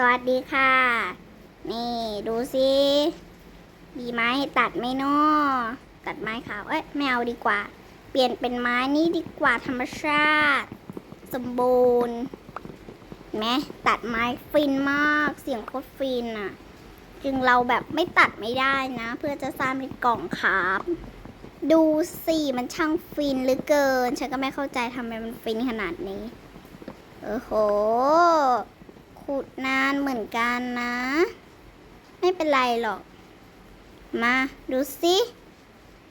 สวัสดีค่ะ นี่ดูสิมีไม้ให้ตัดไหมเนาะตัดไม้ขาว เอ้ยไม่เอาดีกว่า เปลี่ยนเป็นไม้นี้ดีกว่าธรรมชาติ สมบูรณ์เห็นไหมตัดไม้ฟินมาก เสียงโคตรฟินอะ จึงเราแบบไม่ตัดไม่ได้นะ เพื่อจะสร้างเป็นกล่องครับดูสิมันช่างฟินหลือเกิน ฉันก็ไม่เข้าใจทำไมมันฟินขนาดนี้ โอ้โห ขุดนานเหมือนกันนะ ไม่เป็นไรหรอก มาดูสิ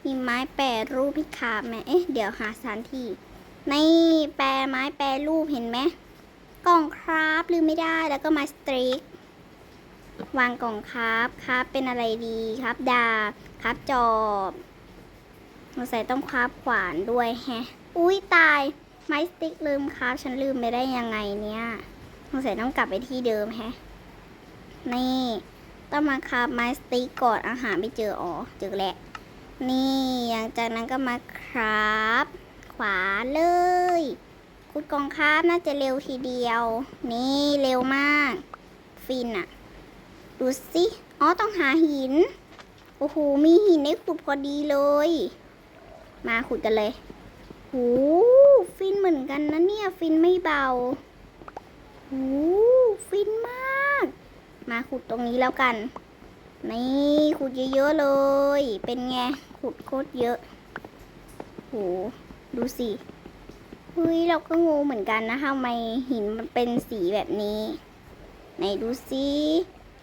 มีไม้แปรรูปพิคาบไหมเอ๊ะ เดี๋ยวหาสถานที่นี่แปรไม้แปรรูปเห็นไหมกล่องคราฟลืมไม่ได้แล้วก็ไม้สตริกวางกล่องคราฟคราฟเป็นอะไรดีครับดาบคราฟจอบสงสัยต้องคราฟขวานด้วยแฮะ อุ้ยตาย ไม้สติ๊กลืมคราฟฉันลืมไปได้ยังไงเนี่ย งสัยต้องกลับไปที่เดิมแฮะ นี่ ต้องมาคราฟไม้สติกก่อนอาหารไม่เจออ๋อเจอแล้วนี่หลังจากนั้นก็มาคราฟขวาเลยขุดกองคราฟน่าจะเร็วทีเดียว นี่เร็วมาก ฟินอะดูสิอ๋อต้องหาหิน โอ้โห มีหินให้ขุดพอดีเลย มาขุดกันเลยโอ้ฟินเหมือนกันนะเนี่ย ฟินไม่เบา โอ้ฟินมาก มาขุดตรงนี้แล้วกัน นี่ขุดเยอะๆเลย เป็นไง ขุดโคตรเยอะโหดูสิเฮ้ยเราก็งงเหมือนกันนะทำไมหินมันเป็นสีแบบนี้ ไหนดูสิ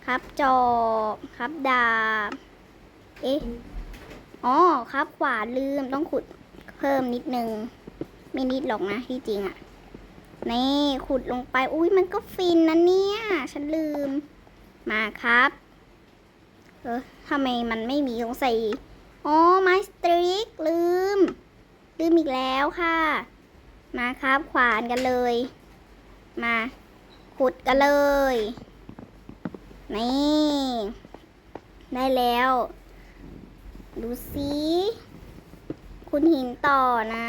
ครับจอบครับดาบ เอ๊ะ อ๋อครับขวาลืมต้องขุดเพิ่มนิดนึง ไม่นิดหรอกนะที่จริงอะ่ะ นี่ขุดลงไป อุ้ยมันก็ฟินนะเนี่ย ฉันลืม มาครับ เออทำไมมันไม่มีสงสัยอ๋อไม้สตริกลืม ลืมอีกแล้วค่ะ มาครับ ขวานกันเลย มา ขุดกันเลย นี่ ได้แล้ว ดูสิ คุณหินต่อนะ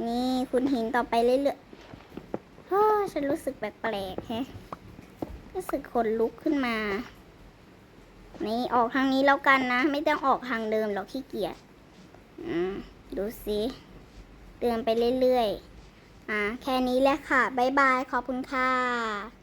นี่คุณหินต่อไปเรื่อยๆฮ้อฉันรู้สึกแปลกๆแฮะรู้สึกขนลุกขึ้นมา นี่ออกทางนี้แล้วกันนะ ไม่ต้องออกทางเดิมหรอกขี้เกียจอืมดูสิเดินไปเรื่อยๆ อ่า แค่นี้แหละค่ะ บ๊ายบาย ขอบคุณค่ะ